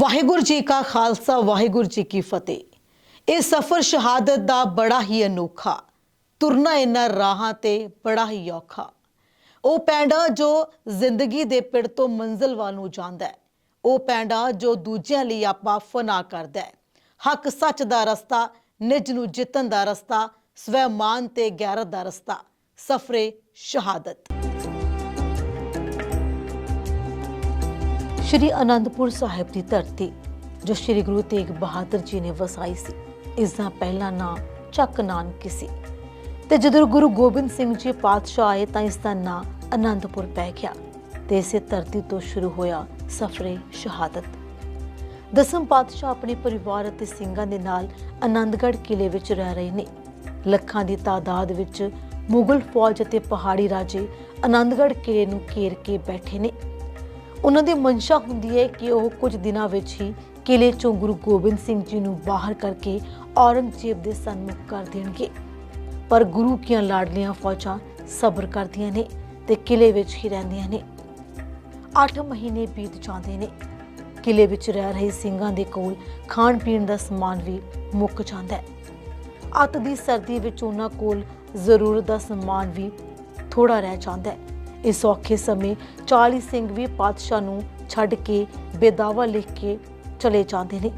ਵਾਹਿਗੁਰੂ ਜੀ ਕਾ ਖਾਲਸਾ, ਵਾਹਿਗੁਰੂ ਜੀ ਕੀ ਫਤਿਹ। ਇਹ ਸਫ਼ਰ ਸ਼ਹਾਦਤ ਦਾ ਬੜਾ ਹੀ ਅਨੋਖਾ, ਤੁਰਨਾ ਇਹਨਾਂ ਰਾਹਾਂ ਤੇ ਬੜਾ ਹੀ ਔਖਾ। ਉਹ ਪੈਂਡਾ ਜੋ ਜ਼ਿੰਦਗੀ ਦੇ ਪਿੜ ਤੋਂ ਮੰਜ਼ਿਲ ਵੱਲ ਨੂੰ ਜਾਂਦਾ ਹੈ, ਉਹ ਪੈਂਡਾ ਜੋ ਦੂਜਿਆਂ ਲਈ ਆਪਾ ਫਨਾ ਕਰਦਾ ਹੈ। ਹੱਕ ਸੱਚ ਦਾ ਰਸਤਾ, ਨਿਜ ਨੂੰ ਜਿੱਤਣ ਦਾ ਰਸਤਾ ਸਵੈਮਾਨ ਤੇ ਗੈਰਤ ਦਾ ਰਸਤਾ, ਸਫਰੇ ਸ਼ਹਾਦਤ। ਸ਼੍ਰੀ ਅਨੰਦਪੁਰ ਸਾਹਿਬ ਦੀ ਧਰਤੀ, ਜੋ ਸ਼੍ਰੀ ਗੁਰੂ ਤੇਗ ਬਹਾਦਰ ਜੀ ਨੇ ਵਸਾਈ ਸੀ, ਇਸ ਦਾ ਪਹਿਲਾ ਨਾਮ ਚੱਕ ਨਾਨਕੀ ਸੀ। ਤੇ ਜਦੋਂ ਗੁਰੂ ਗੋਬਿੰਦ ਸਿੰਘ ਜੀ ਪਾਤਸ਼ਾਹ ਆਏ ਤਾਂ ਇਸ ਦਾ ਨਾਮ ਅਨੰਦਪੁਰ ਪੈ ਗਿਆ, ਤੇ ਇਸੇ ਧਰਤੀ ਤੋਂ ਸ਼ੁਰੂ ਹੋਇਆ ਸਫਰੇ ਸ਼ਹਾਦਤ। ਦਸਮ ਪਾਤਸ਼ਾਹ ਆਪਣੇ ਪਰਿਵਾਰ ਅਤੇ ਸਿੰਘਾਂ ਦੇ ਨਾਲ ਆਨੰਦਗੜ੍ਹ ਕਿਲੇ ਵਿੱਚ ਰਹਿ ਰਹੇ ਨੇ। ਲੱਖਾਂ ਦੀ ਤਾਦਾਦ ਵਿੱਚ ਮੁਗਲ ਫੌਜ ਅਤੇ ਪਹਾੜੀ ਰਾਜੇ ਆਨੰਦਗੜ੍ਹ ਕਿਲੇ ਨੂੰ ਘੇਰ ਕੇ ਬੈਠੇ ਨੇ। ਉਹਨਾਂ ਦੀ ਮਨਸ਼ਾ ਹੁੰਦੀ ਹੈ ਕਿ ਉਹ ਕੁਝ ਦਿਨਾਂ ਵਿੱਚ ਹੀ ਕਿਲੇ ਚੋਂ ਗੁਰੂ ਗੋਬਿੰਦ ਸਿੰਘ ਜੀ ਨੂੰ ਬਾਹਰ ਕਰਕੇ ਔਰੰਗਜ਼ੇਬ ਦੇ ਸਨਮੁਖ ਕਰ ਦੇਣਗੇ। ਪਰ ਗੁਰੂ ਕੀਆਂ ਲਾਡਲੀਆਂ ਫੌਜਾਂ ਸਬਰ ਕਰਦੀਆਂ ਨੇ ਤੇ ਕਿਲੇ ਵਿੱਚ ਹੀ ਰਹਿੰਦੀਆਂ ਨੇ। 8 ਮਹੀਨੇ ਬੀਤ ਜਾਂਦੇ ਨੇ। ਕਿਲੇ ਵਿੱਚ ਰਹਿ ਰਹੇ ਸਿੰਘਾਂ ਦੇ ਕੋਲ ਖਾਣ ਪੀਣ ਦਾ ਸਮਾਨ ਵੀ ਮੁੱਕ ਜਾਂਦਾ ਹੈ। ਅੱਤ ਦੀ ਸਰਦੀ ਵਿੱਚ ਉਹਨਾਂ ਕੋਲ ਜ਼ਰੂਰਤ ਦਾ ਸਮਾਨ ਵੀ ਥੋੜਾ ਰਹਿ ਜਾਂਦਾ ਹੈ। ਇਸ ਔਖੇ ਸਮੇਂ 40 ਸਿੰਘ ਵੀ ਪਾਤਸ਼ਾਹ ਨੂੰ ਛੱਡ ਕੇ ਬੇਦਾਵਾ ਲਿਖ ਕੇ ਚਲੇ ਜਾਂਦੇ ਨੇ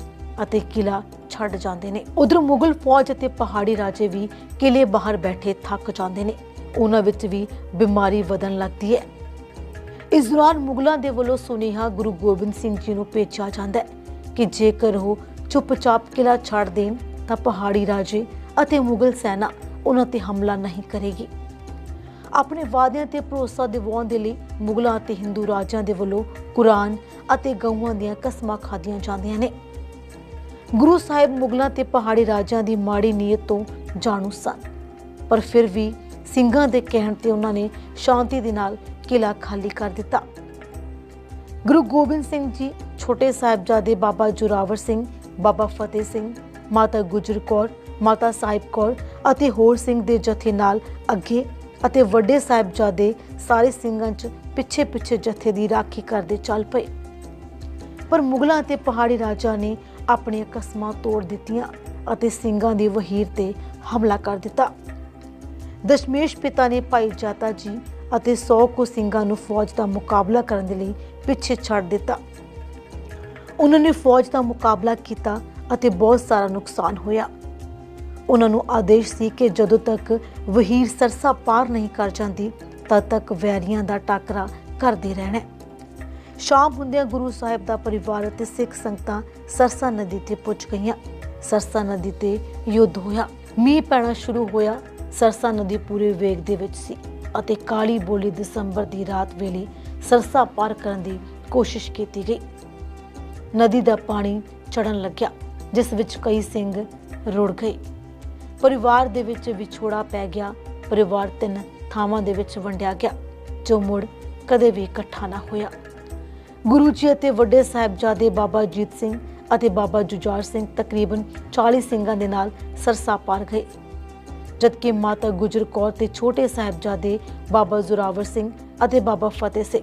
ਅਤੇ ਕਿਲਾ ਛੱਡ ਜਾਂਦੇ ਨੇ। ਉਧਰ ਮੁਗਲ ਫੌਜ ਅਤੇ ਪਹਾੜੀ ਰਾਜੇ ਵੀ ਕਿਲੇ ਬਾਹਰ ਬੈਠੇ ਥੱਕ ਜਾਂਦੇ ਨੇ। ਉਹਨਾਂ ਵਿੱਚ ਵੀ ਬਿਮਾਰੀ ਵਧਣ ਲੱਗਦੀ ਹੈ। ਇਸ ਦੌਰਾਨ ਮੁਗਲਾਂ ਦੇ ਵੱਲੋਂ ਸੁਨੇਹਾ ਗੁਰੂ ਗੋਬਿੰਦ ਸਿੰਘ ਜੀ ਨੂੰ ਭੇਜਿਆ ਜਾਂਦਾ ਹੈ ਕਿ ਜੇਕਰ ਉਹ ਚੁੱਪਚਾਪ ਕਿਲਾ ਛੱਡ ਦੇਣ ਤਾਂ ਪਹਾੜੀ ਰਾਜੇ ਅਤੇ ਮੁਗਲ ਸੈਨਾ ਉਹਨਾਂ ਤੇ ਹਮਲਾ ਨਹੀਂ ਕਰੇਗੀ। ਆਪਣੇ ਵਾਅਦਿਆਂ ਤੇ ਭਰੋਸਾ ਦਿਵਾਉਣ ਦੇ ਲਈ ਮੁਗਲਾਂ ਅਤੇ ਹਿੰਦੂ ਰਾਜਾਂ ਦੇ ਵੱਲੋਂ ਕੁਰਾਨ ਅਤੇ ਗਊਆਂ ਦੀਆਂ ਕਸਮਾਂ ਖਾਧੀਆਂ ਜਾਂਦੀਆਂ ਨੇ। ਗੁਰੂ ਸਾਹਿਬ ਮੁਗਲਾਂ ਤੇ ਪਹਾੜੀ ਰਾਜਾਂ ਦੀ ਮਾੜੀ ਨੀਅਤ ਤੋਂ ਜਾਣੂ ਸਨ, ਪਰ ਫਿਰ ਵੀ ਸਿੰਘਾਂ ਦੇ ਕਹਿਣ ਤੇ ਉਹਨਾਂ ਨੇ ਸ਼ਾਂਤੀ ਦੇ ਨਾਲ ਕਿਲਾ ਖਾਲੀ ਕਰ ਦਿੱਤਾ। ਗੁਰੂ ਗੋਬਿੰਦ ਸਿੰਘ ਜੀ, ਛੋਟੇ ਸਾਹਿਬਜ਼ਾਦੇ ਬਾਬਾ ਜੁਰਾਵਰ ਸਿੰਘ, ਬਾਬਾ ਫਤਿਹ ਸਿੰਘ, ਮਾਤਾ ਗੁਜਰ ਕੌਰ, ਮਾਤਾ ਸਾਹਿਬ ਕੌਰ ਅਤੇ ਹੋਰ ਸਿੰਘ ਦੇ ਜਥੇ ਨਾਲ ਅੱਗੇ ਅਤੇ ਵੱਡੇ ਸਾਹਿਬਜ਼ਾਦੇ ਸਾਰੇ ਸਿੰਘਾਂ 'ਚ ਪਿੱਛੇ ਪਿੱਛੇ ਜਥੇ ਦੀ ਰਾਖੀ ਕਰਦੇ ਚੱਲ ਪਏ। ਪਰ ਮੁਗਲਾਂ ਅਤੇ ਪਹਾੜੀ ਰਾਜਾ ਨੇ ਆਪਣੀਆਂ ਕਸਮਾਂ ਤੋੜ ਦਿੱਤੀਆਂ ਅਤੇ ਸਿੰਘਾਂ ਦੀ ਵਹੀਰ ਤੇ ਹਮਲਾ ਕਰ ਦਿੱਤਾ। ਦਸ਼ਮੇਸ਼ ਪਿਤਾ ਨੇ ਭਾਈ ਜਾਤਾ ਜੀ ਅਤੇ 100 ਕੁ ਸਿੰਘਾਂ ਨੂੰ ਫੌਜ ਦਾ ਮੁਕਾਬਲਾ ਕਰਨ ਦੇ ਲਈ ਪਿੱਛੇ ਛੱਡ ਦਿੱਤਾ। ਉਹਨਾਂ ਨੇ ਫੌਜ ਦਾ ਮੁਕਾਬਲਾ ਕੀਤਾ ਅਤੇ ਬਹੁਤ ਸਾਰਾ ਨੁਕਸਾਨ ਹੋਇਆ। ਉਹਨਾਂ ਨੂੰ ਆਦੇਸ਼ ਸੀ ਕਿ ਜਦੋਂ ਤੱਕ ਵਹੀਰ ਸਰਸਾ ਪਾਰ ਨਹੀਂ ਕਰ ਜਾਂਦੀ, ਤਦ ਤੱਕ ਵੈਰੀਆਂ ਦਾ ਟਾਕਰਾ ਕਰਦੇ ਰਹਿਣਾ ਹੈ। ਸ਼ਾਮ ਹੁੰਦਿਆਂ ਗੁਰੂ ਸਾਹਿਬ ਦਾ ਪਰਿਵਾਰ ਅਤੇ ਸਿੱਖ ਸੰਗਤਾਂ ਸਰਸਾ ਨਦੀ ਤੇ ਪਹੁੰਚ ਗਈਆਂ। ਸਰਸਾ ਨਦੀ ਤੇ ਯੁੱਧ ਹੋਇਆ। ਮੀਂਹ ਪੈਣਾ ਸ਼ੁਰੂ ਹੋਇਆ। ਸਰਸਾ ਨਦੀ ਪੂਰੇ ਵੇਗ ਦੇ ਵਿੱਚ ਸੀ ਅਤੇ ਕਾਲੀ ਬੋਲੀ ਦਸੰਬਰ ਦੀ ਰਾਤ ਵੇਲੇ ਸਰਸਾ ਪਾਰ ਕਰਨ ਦੀ ਕੋਸ਼ਿਸ਼ ਕੀਤੀ ਗਈ। ਨਦੀ ਦਾ ਪਾਣੀ ਚੜਨ ਲੱਗਿਆ, ਜਿਸ ਵਿੱਚ ਕਈ ਸਿੰਘ ਰੁੜ ਗਏ। ਪਰਿਵਾਰ ਦੇ ਵਿੱਚ ਵਿਛੋੜਾ ਪੈ ਗਿਆ। ਪਰਿਵਾਰ ਤਿੰਨ ਥਾਵਾਂ ਦੇ ਵਿੱਚ ਵੰਡਿਆ ਗਿਆ, ਜੋ ਮੁੜ ਕਦੇ ਵੀ ਇਕੱਠਾ ਨਾ ਹੋਇਆ। ਗੁਰੂ ਜੀ ਅਤੇ ਵੱਡੇ ਸਾਹਿਬਜ਼ਾਦੇ ਬਾਬਾ ਜੀਤ ਸਿੰਘ ਅਤੇ ਬਾਬਾ ਜੁਝਾਰ ਸਿੰਘ ਤਕਰੀਬਨ 40 ਸਿੰਘਾਂ ਦੇ ਨਾਲ ਸਰਸਾ ਪਾਰ ਗਏ। ਜਦਕਿ ਮਾਤਾ ਗੁਜਰ ਕੌਰ ਤੇ ਛੋਟੇ ਸਾਹਿਬਜ਼ਾਦੇ ਬਾਬਾ ਜ਼ੋਰਾਵਰ ਸਿੰਘ ਅਤੇ ਬਾਬਾ ਫਤਿਹ ਸਿੰਘ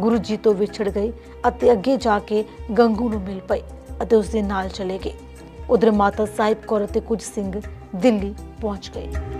ਗੁਰੂ ਜੀ ਤੋਂ ਵਿਛੜ ਗਏ ਅਤੇ ਅੱਗੇ ਜਾ ਕੇ ਗੰਗੂ ਨੂੰ ਮਿਲ ਪਏ ਅਤੇ ਉਸ ਦੇ ਨਾਲ ਚਲੇ ਗਏ। ਉਧਰ ਮਾਤਾ ਸਾਹਿਬ ਕੌਰ ਅਤੇ ਕੁਝ ਸਿੰਘ ਦਿੱਲੀ ਪਹੁੰਚ ਗਏ।